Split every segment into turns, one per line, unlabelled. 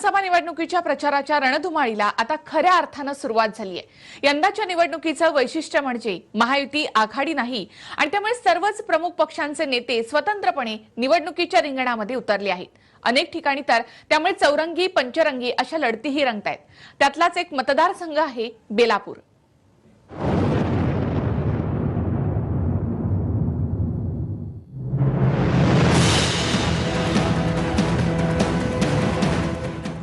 विधानसभा निवडणुकीच्या प्रचाराच्या रणधुमाळीला आता खऱ्या अर्थानं सुरुवात झाली आहे यंदाच्या निवडणुकीचं वैशिष्ट्य म्हणजे महायुती आघाडी नाही आणि त्यामुळे सर्वच प्रमुख पक्षांचे नेते स्वतंत्रपणे निवडणुकीच्या रिंगणामध्ये उतरले आहेत. अनेक ठिकाणी तर त्यामुळे चौरंगी पंचरंगी अशा लढतीही रंगतायत. त्यातलाच एक मतदारसंघ आहे बेलापूर.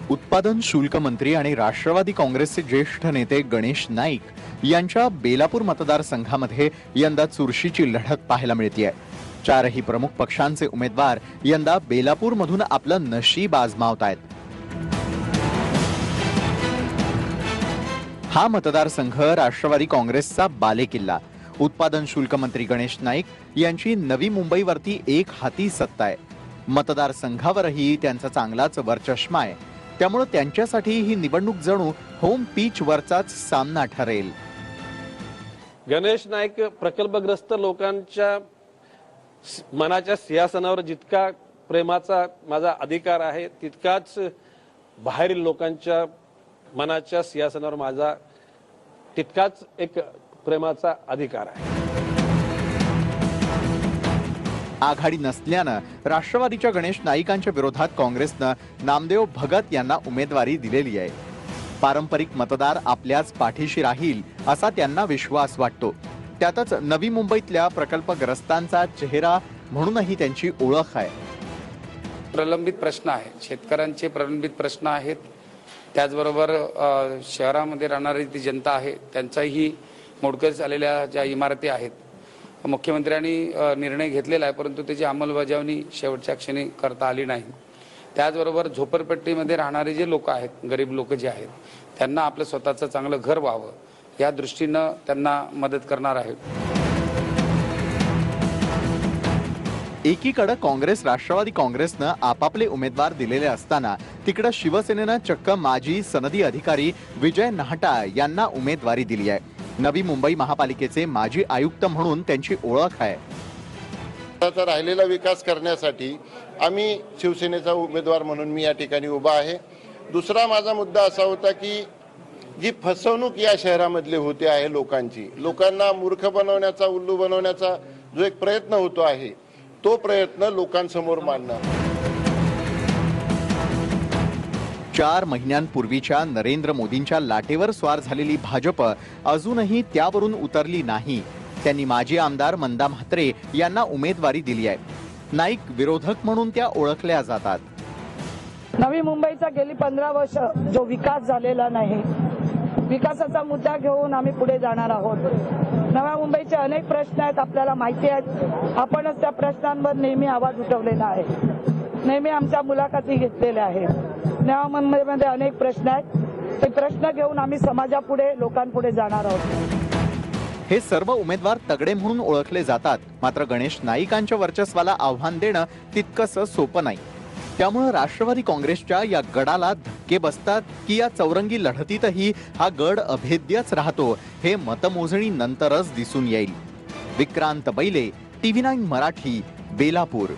उत्पादन शुल्क मंत्री आणि राष्ट्रवादी काँग्रेसचे ज्येष्ठ नेते गणेश नाईक यांच्या बेलापूर मतदारसंघामध्ये यंदा चुरशीची लढत पाहायला मिळतीये. चारही प्रमुख पक्षांचे उमेदवार यंदा बेलापूरमधून आपलं नशीब आजमावत आहेत हा मतदारसंघ राष्ट्रवादी काँग्रेसचा बालेकिल्ला. उत्पादन शुल्क मंत्री गणेश नाईक यांची नवी मुंबईवरती एक हाती सत्ता आहे मतदारसंघावरही त्यांचा चांगलाच वरचष्मा आहे. त्यामुळं त्यांच्यासाठी ही निवडणूक जणू होम पीच वरचाच सामना ठरेल.
गणेश नाईक प्रकल्पग्रस्त लोकांच्या मनाच्या सिंहासनावर जितका प्रेमाचा माझा अधिकार आहे तितकाच बाहेरील लोकांच्या मनाच्या सिंहासनावर माझा तितकाच एक प्रेमाचा अधिकार आहे.
आघाडी नसल्यानं राष्ट्रवादीच्या गणेश नाईकांच्या विरोधात काँग्रेसनं नामदेव भगत यांना उमेदवारी दिलेली आहे. पारंपरिक मतदार आपल्याच पाठीशी राहील असा त्यांना विश्वास वाटतो. त्यातच नवी मुंबईतल्या प्रकल्पग्रस्तांचा चेहरा म्हणूनही त्यांची ओळख आहे.
प्रलंबित प्रश्न आहेत. शेतकऱ्यांचे प्रलंबित प्रश्न आहेत. त्याचबरोबर शहरामध्ये राहणारी ती जनता आहे त्यांचाही मोडकत झालेल्या ज्या इमारती आहेत मुख्यमंत्र्यांनी निर्णय घेतलेला आहे परंतु त्याची अंमलबजावणी शेवटच्या क्षणी करता आली नाही. त्याचबरोबर झोपडपट्टीमध्ये राहणारे जे लोक आहेत गरीब लोक जे आहेत त्यांना आपलं स्वतःचं चांगलं घर व्हावं या दृष्टीनं त्यांना मदत करणार आहे
एकीकडे काँग्रेस राष्ट्रवादी काँग्रेसनं आपापले उमेदवार दिलेले असताना तिकडे शिवसेनेनं चक्क माजी सनदी अधिकारी विजय नाहटा यांना उमेदवारी दिली आहे. नवी मुंबई महापालिकेचे माजी आयुक्त म्हणून त्यांची ओळख आहे.
राहिलेला विकास करण्यासाठी आम्ही शिवसेनेचा उमेदवार म्हणून मी या ठिकाणी उभा आहे. दुसरा माझा मुद्दा असा होता की जी फसवणूक या शहरामधली होते आहे लोकांची लोकांना मूर्ख बनवण्याचा उल्लू बनवण्याचा जो एक प्रयत्न होतो आहे तो प्रयत्न लोकांसमोर मांडणार.
चार महिन्यांपूर्वीच्या नरेंद्र मोदींच्या लाटेवर स्वार झालेली भाजप अजूनही त्यावरून उतरली नाही. त्यांनी माजी आमदार मंदा म्हात्रे यांना उमेदवारी दिली आहे. नाईक विरोधक म्हणून त्या ओळखल्या जातात.
नवी मुंबईचा गेली पंधरा वर्ष जो विकास झालेला नाही विकासाचा मुद्दा घेऊन आम्ही पुढे जाणार आहोत. नव्या मुंबईचे अनेक प्रश्न आहेत आपल्याला माहिती आहेत. आपणच त्या प्रश्नांवर नेहमी आवाज उठवलेला आहे. नेहमी आमच्या मुलाखती घेतलेल्या आहेत. नव्या अनेक प्रश्न आहेत. ते प्रश्न घेऊन आम्ही समाजापुढे लोकांपुढे जाणार आहोत.
हे सर्व उमेदवार तगडे म्हणून ओळखले जातात. मात्र गणेश नाईकांच्या वर्चस्वाला आव्हान देणं तितकंसं सोपं नाही. त्यामुळे राष्ट्रवादी काँग्रेसच्या या गडाला धक्के बसतात की या चौरंगी लढतीतही हा गड अभेद्यच राहतो हे मतमोजणी नंतरच दिसून येईल. Vikrant Baile TV nine Marathi Belapur.